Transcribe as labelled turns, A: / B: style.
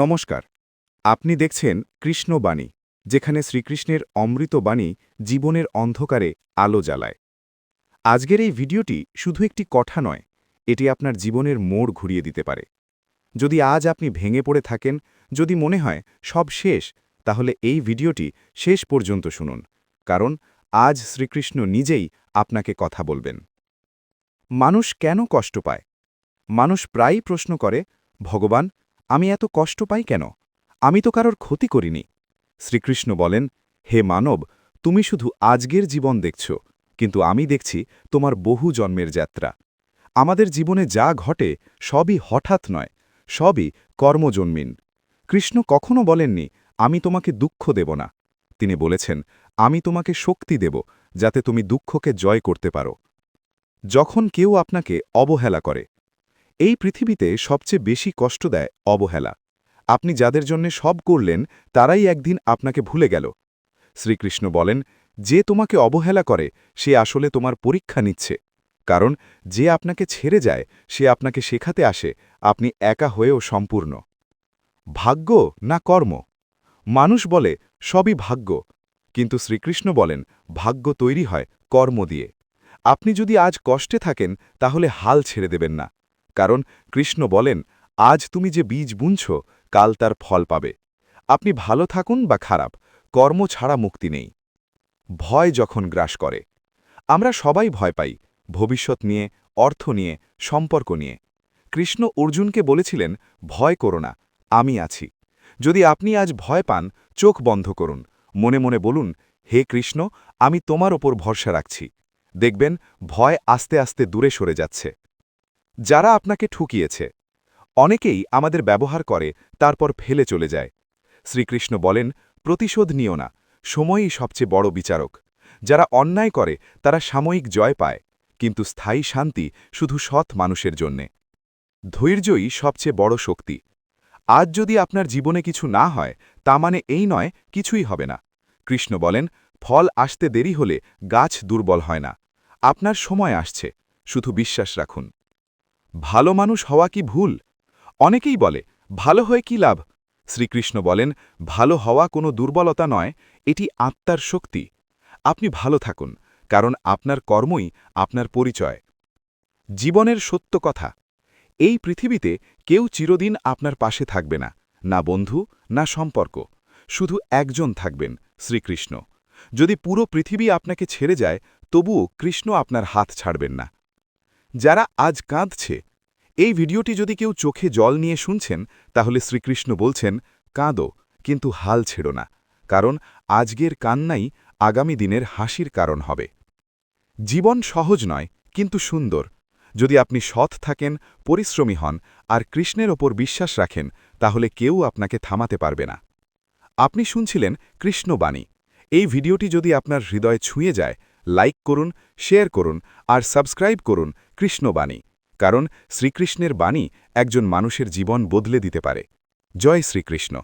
A: নমস্কার। আপনি দেখছেন কৃষ্ণবাণী যেখানে শ্রীকৃষ্ণের অমৃতবাণী জীবনের অন্ধকারে আলো জ্বালায়। আজকের এই ভিডিওটি শুধু একটি কথা নয়, এটি আপনার জীবনের মোড় ঘুরিয়ে দিতে পারে। যদি আজ আপনি ভেঙে পড়ে থাকেন, যদি মনে হয় সব শেষ, তাহলে এই ভিডিওটি শেষ পর্যন্ত শুনুন, কারণ আজ শ্রীকৃষ্ণ নিজেই আপনাকে কথা বলবেন। মানুষ কেন কষ্ট পায়? মানুষ প্রায়ই প্রশ্ন করে, ভগবান আমি এত কষ্ট পাই কেন? আমি তো কারোর ক্ষতি করিনি। শ্রীকৃষ্ণ বলেন, হে মানব, তুমি শুধু আজকের জীবন দেখছ, কিন্তু আমি দেখছি তোমার বহু জন্মের যাত্রা। আমাদের জীবনে যা ঘটে সবই হঠাৎ নয়, সবই কর্মজন্মিন। কৃষ্ণ কখনো বলেননি, আমি তোমাকে দুঃখ দেব না। তিনি বলেছেন, আমি তোমাকে শক্তি দেব, যাতে তুমি দুঃখকে জয় করতে পারো। যখন কেউ আপনাকে অবহেলা করে এই পৃথিবীতে সবচেয়ে বেশি কষ্ট দেয় অবহেলা। আপনি যাদের জন্য সব করলেন, তারাই একদিন আপনাকে ভুলে গেল। শ্রীকৃষ্ণ বলেন, যে তোমাকে অবহেলা করে, সে আসলে তোমার পরীক্ষা নিচ্ছে। কারণ, যে আপনাকে ছেড়ে যায়, সে আপনাকে শেখাতে আসে, আপনি একা হয়েও সম্পূর্ণ। ভাগ্য না কর্ম? মানুষ বলে, সবই ভাগ্য। কিন্তু শ্রীকৃষ্ণ বলেন, ভাগ্য তৈরি হয় কর্ম দিয়ে। আপনি যদি আজ কষ্টে থাকেন, তাহলে হাল ছেড়ে দেবেন না। কারণ কৃষ্ণ বলেন, আজ তুমি যে বীজ বুনছ, কাল তার ফল পাবে। আপনি ভালো থাকুন বা খারাপ, কর্ম ছাড়া মুক্তি নেই। ভয় যখন গ্রাস করে, আমরা সবাই ভয় পাই, ভবিষ্যৎ নিয়ে, অর্থ নিয়ে, সম্পর্ক নিয়ে। কৃষ্ণ অর্জুনকে বলেছিলেন, ভয় করো না, আমি আছি। যদি আপনি আজ ভয় পান, চোখ বন্ধ করুন। মনে মনে বলুন, হে কৃষ্ণ, আমি তোমার ওপর ভরসা রাখছি। দেখবেন, ভয় আস্তে আস্তে দূরে সরে যাচ্ছে। যারা আপনাকে ঠুকিয়েছে। অনেকেই আমাদের ব্যবহার করে, তারপর ফেলে চলে যায়। শ্রীকৃষ্ণ বলেন, প্রতিশোধ নিও না, সময়ই সবচেয়ে বড় বিচারক। যারা অন্যায় করে, তারা সাময়িক জয় পায়, কিন্তু স্থায়ী শান্তি শুধু সৎ মানুষের জন্যে। ধৈর্যই সবচেয়ে বড় শক্তি। আজ যদি আপনার জীবনে কিছু না হয়, তা মানে এই নয়, কিছুই হবে না। কৃষ্ণ বলেন, ফল আসতে দেরি হলে গাছ দুর্বল হয় না। আপনার সময় আসছে। শুধু বিশ্বাস রাখুন। ভালো মানুষ হওয়া কি ভুল? অনেকেই বলে, ভালো হয়ে কি লাভ? শ্রীকৃষ্ণ বলেন, ভালো হওয়া কোনো দুর্বলতা নয়, এটি আত্মার শক্তি। আপনি ভালো থাকুন, কারণ আপনার কর্মই আপনার পরিচয়। জীবনের সত্য কথা, এই পৃথিবীতে কেউ চিরদিন আপনার পাশে থাকবে না না বন্ধু, না সম্পর্ক, শুধু একজন থাকবেন শ্রীকৃষ্ণ। যদি পুরো পৃথিবী আপনাকে ছেড়ে যায়, তবুও কৃষ্ণ আপনার হাত ছাড়বেন না। যারা আজ কাঁদছে। এই ভিডিওটি যদি কেউ চোখে জল নিয়ে শুনছেন, তাহলে শ্রীকৃষ্ণ বলছেন, কাঁদো, কিন্তু হাল ছেড়ো না, কারণ আজকের কান্নাই আগামী দিনের হাসির কারণ হবে। জীবন সহজ নয়, কিন্তু সুন্দর। যদি আপনি সৎ থাকেন, পরিশ্রমী হন, আর কৃষ্ণের ওপর বিশ্বাস রাখেন, তাহলে কেউ আপনাকে থামাতে পারবে না। আপনি শুনছিলেন কৃষ্ণবাণী এই ভিডিওটি যদি আপনার হৃদয় ছুঁয়ে যায়, লাইক করুন, শেয়ার করুন, আর সাবস্ক্রাইব করুন কৃষ্ণবাণী কারণ শ্রীকৃষ্ণের বাণী একজন মানুষের জীবন বদলে দিতে পারে। জয় শ্রীকৃষ্ণ।